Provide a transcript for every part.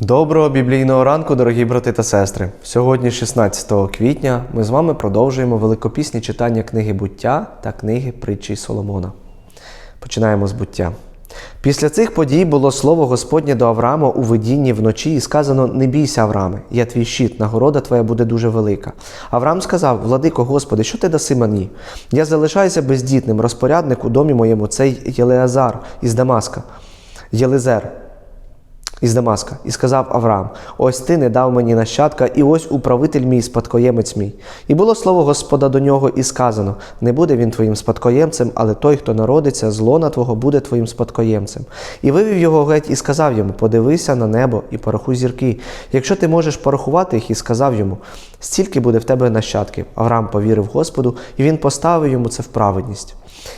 Доброго біблійного ранку, дорогі брати та сестри. Сьогодні, 16 квітня, ми з вами продовжуємо великопісні читання книги буття та книги притчі Соломона. Починаємо з буття. Після цих подій було слово Господнє до Авраама у видінні вночі, і сказано: Не бійся, Аврааме, я твій щит, нагорода твоя буде дуже велика. Авраам сказав: Владико, Господи, що ти даси мені? Я залишаюся бездітним, розпорядник у домі моєму, цей Єлеазар із Дамаска. Єлизер із Дамаска, і сказав Авраам: Ось ти не дав мені нащадка, і ось управитель мій, спадкоємець мій. І було слово Господа до нього, і сказано: Не буде він твоїм спадкоємцем, але той, хто народиться з лона твого, буде твоїм спадкоємцем. І вивів його геть і сказав йому: Подивися на небо і порахуй зірки. Якщо ти можеш порахувати їх, і сказав йому: Стільки буде в тебе нащадків. Авраам повірив Господу, і він поставив йому це в праведність.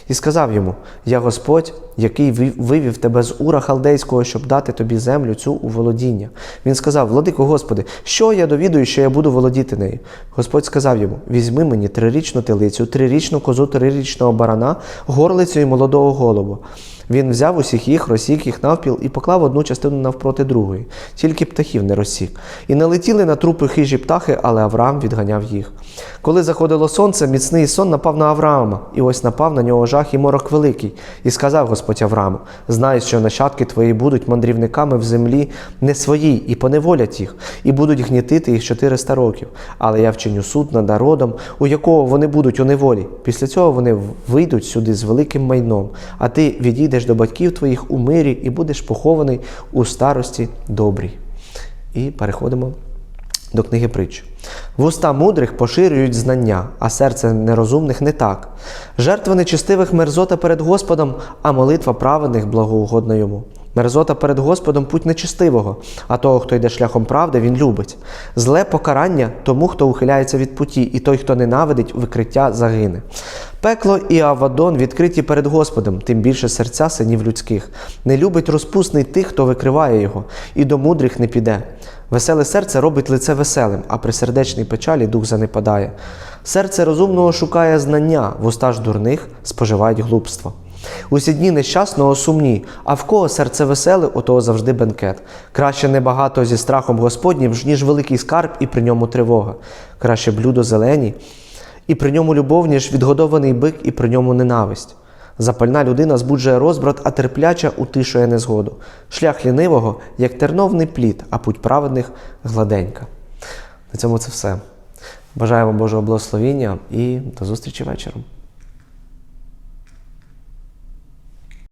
І сказав йому: Я Господь, який вив- вивів тебе з Ура Халдейського, щоб дати тобі землю цю у володіння. Він сказав: Владико Господи, що я довідую, що я буду володіти нею? Господь сказав йому: Візьми мені трирічну телицю, трирічну козу, трирічного барана, горлицю і молодого голубу. Він взяв усіх їх, розсік їх навпіл і поклав одну частину навпроти другої, тільки птахів не розсік. І налетіли на трупи хижі птахи, але Авраам відганяв їх. Коли заходило сонце, міцний сон напав на Авраама, і ось напав на нього жах і морок великий. І сказав Господь Аврааму: Знай, що нащадки твої будуть мандрівниками в землі не своїй, і поневолять їх, і будуть гнітити їх 400 років. Але я вчиню суд над народом, у якого вони будуть у неволі. Після цього вони вийдуть сюди з великим майном, а ти відійдеш до батьків твоїх у мирі і будеш похований у старості добрій. І переходимо до книги притч. Вуста мудрих поширюють знання, а серце нерозумних не так. Жертва нечистивих мерзота перед Господом, а молитва праведних благоугодна йому. Мерзота перед Господом путь нечистивого, а того, хто йде шляхом правди, він любить. Зле покарання тому, хто ухиляється від путі, і той, хто ненавидить викриття, загине. Пекло і Авадон відкриті перед Господом, тим більше серця синів людських. Не любить розпусний тих, хто викриває його, і до мудрих не піде. Веселе серце робить лице веселим, а при сердечній печалі дух занепадає. Серце розумного шукає знання, вуста ж дурних споживають глупство. Усі дні нещасного сумні, а в кого серце веселе, у того завжди бенкет. Краще небагато зі страхом Господнім, ніж великий скарб, і при ньому тривога. Краще блюдо зелені, і при ньому любов, ніж відгодований бик, і при ньому ненависть. Запальна людина збуджує розбрат, а терпляча утишує незгоду. Шлях лінивого, як терновний плід, а путь праведних гладенька. На цьому це все. Бажаю вам Божого благословіння і до зустрічі вечором.